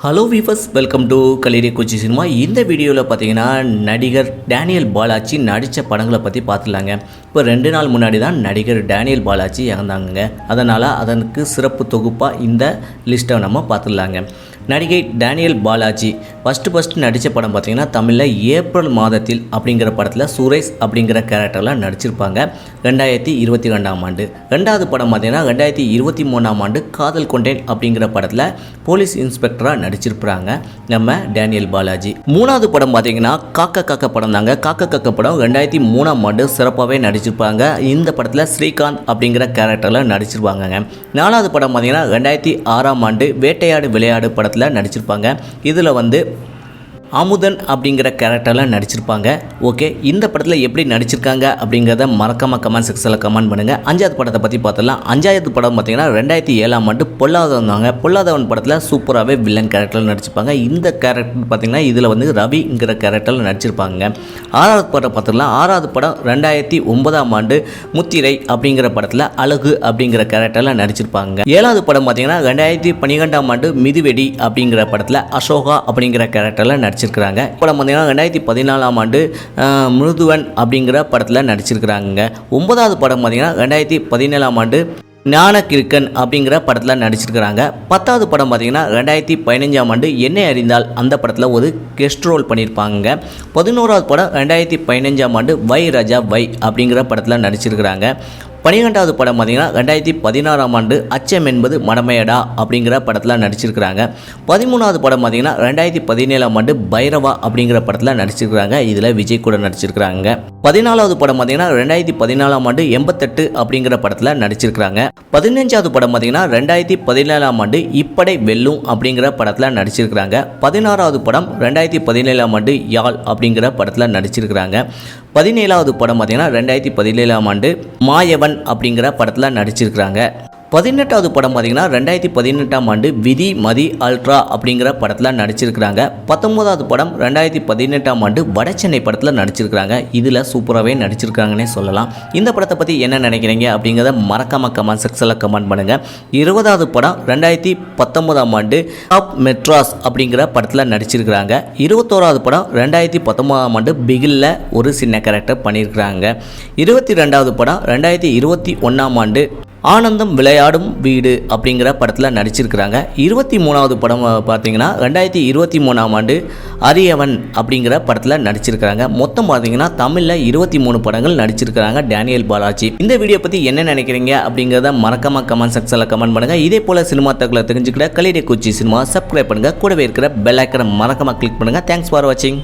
Hello viewers welcome to கலிரி குச்சி cinema இந்த வீடியோவில் பார்த்தீங்கன்னா நடிகர் டேனியல் பாலாஜி நடித்த படங்களை பற்றி பார்த்துலாங்க இப்போ ரெண்டு நாள் முன்னாடி தான் நடிகர் டேனியல் பாலாஜி இறந்தாங்க அதனால் அதனுக்கு சிறப்பு தொகுப்பாக இந்த லிஸ்ட்டை நம்ம பார்த்துடலாங்க. நடிகை டேனியல் பாலாஜி ஃபஸ்ட்டு ஃபஸ்ட்டு நடித்த படம் பார்த்திங்கன்னா தமிழில் ஏப்ரல் மாதத்தில் அப்படிங்கிற படத்தில் சுரேஷ் அப்படிங்கிற கேரக்டரில் நடிச்சிருப்பாங்க. ரெண்டாயிரத்தி இருபத்தி ரெண்டாம் ஆண்டு. ரெண்டாவது படம் பார்த்தீங்கன்னா ரெண்டாயிரத்தி இருபத்தி மூணாம் ஆண்டு காதல் கொண்டேன் அப்படிங்கிற படத்தில் போலீஸ் இன்ஸ்பெக்டராக நடிச்சிருப்பாங்க நம்ம டேனியல் பாலாஜி. மூணாவது படம் பார்த்தீங்கன்னா காக்க காக்க படம் தாங்க. காக்க காக்க படம் ரெண்டாயிரத்தி மூணாம் ஆண்டு சிறப்பாகவே நடிச்சிருப்பாங்க. இந்த படத்தில் ஸ்ரீகாந்த் அப்படிங்கிற கேரக்டரில் நடிச்சிருப்பாங்கங்க நாலாவது படம் பார்த்தீங்கன்னா ரெண்டாயிரத்தி ஆறாம் ஆண்டு வேட்டையாடு விளையாடு படத்தில் நடிச்சிருப்பாங்க. இதில் வந்து அமுதன் அப்படிங்கிற கேரக்டரில் நடிச்சிருப்பாங்க. ஓகே இந்த படத்தில் எப்படி நடிச்சிருக்காங்க அப்படிங்கிறத மறக்காம கமெண்ட் செக்ஷனில் கமெண்ட் பண்ணுங்கள் அஞ்சாவது படத்தை பற்றி பார்த்துடலாம் அஞ்சாவது படம் பார்த்தீங்கன்னா ரெண்டாயிரத்தி ஏழாம் ஆண்டு பொல்லாதவன் தாங்க பொல்லாதவன் படத்தில் சூப்பராகவே வில்லன் கேரக்டரில் நடிச்சிருப்பாங்க. இந்த கேரக்டர் பார்த்தீங்கன்னா இதில் வந்து ரவிங்கிற கேரக்டரில் நடிச்சிருப்பாங்க. ஆறாவது படம் பார்த்துக்கலாம் ஆறாவது படம் ரெண்டாயிரத்தி ஒன்பதாம் ஆண்டு முத்திரை அப்படிங்கிற படத்தில் அழகு அப்படிங்கிற கேரக்டரில் நடிச்சிருப்பாங்க. ஏழாவது படம் பார்த்தீங்கன்னா ரெண்டாயிரத்தி பன்னிரெண்டாம் ஆண்டு மிதுவெடி அப்படிங்கிற படத்தில் அசோகா அப்படிங்கிற கேரக்டரில் நடிச்சிருக்கிறாங்க. படம் பார்த்தீங்கன்னா ரெண்டாயிரத்தி பதினாலாம் ஆண்டு மிருதுவன் அப்படிங்கிற படத்தில் நடிச்சிருக்கிறாங்க ஒன்பதாவது படம் பார்த்தீங்கன்னா ரெண்டாயிரத்தி பதினேழாம் ஆண்டு ஞானகிருக்கன் அப்படிங்கிற படத்தில் நடிச்சிருக்கிறாங்க. பத்தாவது படம் பார்த்தீங்கன்னா ரெண்டாயிரத்தி பதினஞ்சாம் ஆண்டு என்னை அறிந்தால் அந்த படத்தில் ஒரு கெஸ்ட் ரோல் பண்ணியிருப்பாங்க பதினோராவது படம் ரெண்டாயிரத்தி பதினஞ்சாம் ஆண்டு வை ரஜா வை அப்படிங்கிற படத்தில் நடிச்சிருக்கிறாங்க. பனிரெண்டாவது படம் பார்த்தீங்கன்னா ரெண்டாயிரத்தி பதினாறாம் ஆண்டு அச்சம் என்பது மடமையடா அப்படிங்கிற படத்தில் நடிச்சிருக்கிறாங்க. பதிமூணாவது படம் பார்த்தீங்கன்னா ரெண்டாயிரத்தி பதினேழாம் ஆண்டு பைரவா அப்படிங்கிற படத்தில் நடிச்சிருக்கிறாங்க. இதில் விஜய் கூட நடிச்சிருக்கிறாங்க. பதினாலாவது படம் பார்த்தீங்கன்னா ரெண்டாயிரத்தி பதினாலாம் ஆண்டு எண்பத்தெட்டு அப்படிங்கிற படத்தில் நடிச்சிருக்கிறாங்க. பதினஞ்சாவது படம் பார்த்தீங்கன்னா ரெண்டாயிரத்தி பதினேழாம் ஆண்டு இப்படை வெல்லும் அப்படிங்கிற படத்தில் நடிச்சிருக்கிறாங்க. பதினாறாவது படம் ரெண்டாயிரத்தி பதினேழாம் ஆண்டு யாழ் அப்படிங்கிற படத்தில் நடிச்சிருக்கிறாங்க. பதினேழாவது படம் பார்த்தீங்கன்னா ரெண்டாயிரத்தி பதினேழாம் ஆண்டு மாயவன் அப்படிங்கிற படத்தில் நடிச்சிருக்கிறாங்க. பதினெட்டாவது படம் பார்த்தீங்கன்னா ரெண்டாயிரத்தி பதினெட்டாம் ஆண்டு விதி மதி அல்ட்ரா அப்படிங்கிற படத்தில் நடிச்சிருக்கிறாங்க. பத்தொன்பதாவது படம் ரெண்டாயிரத்தி பதினெட்டாம் ஆண்டு வடசென்னை படத்தில் நடிச்சிருக்கிறாங்க. இதில் சூப்பராகவே நடிச்சிருக்காங்கன்னே சொல்லலாம். இந்த படத்தை பற்றி என்ன நினைக்கிறீங்க அப்படிங்கிறத மறக்காம கமெண்ட் செக்ஷனில் கமெண்ட் பண்ணுங்கள் இருபதாவது படம் ரெண்டாயிரத்தி பத்தொன்பதாம் ஆண்டு டாப் மெட்ராஸ் அப்படிங்கிற படத்தில் நடிச்சிருக்கிறாங்க. இருபத்தோராவது படம் ரெண்டாயிரத்தி பத்தொன்பதாம் ஆண்டு பிகிலில் ஒரு சின்ன கேரக்டர் பண்ணியிருக்கிறாங்க இருபத்தி ரெண்டாவது படம் ரெண்டாயிரத்தி இருபத்தி ஒன்றாம் ஆண்டு ஆனந்தம் விளையாடும் வீடு அப்படிங்கிற படத்தில் நடிச்சிருக்கிறாங்க. இருபத்தி மூணாவது படம் பார்த்தீங்கன்னா ரெண்டாயிரத்தி இருபத்தி மூணாம் ஆண்டு அரியவன் அப்படிங்கிற படத்தில் நடிச்சிருக்கிறாங்க. மொத்தம் பார்த்தீங்கன்னா தமிழில் இருபத்தி மூணு படங்கள் நடிச்சிருக்கிறாங்க டேனியல் பாலாஜி. இந்த வீடியோ பற்றி என்ன நினைக்கிறீங்க அப்படிங்கிறத மறக்காம கமெண்ட் செக்ஷனில் கமெண்ட் பண்ணுங்கள் இதே போல் சினிமா தகவலை தெரிஞ்சுக்கிட்ட கலிடே குச்சி சினிமா சப்ஸ்கிரைப் பண்ணுங்கள் கூடவே இருக்கிற பெல் ஐக்கனை மறக்காம கிளிக் பண்ணுங்கள் தேங்க்ஸ் ஃபார் வாட்சிங்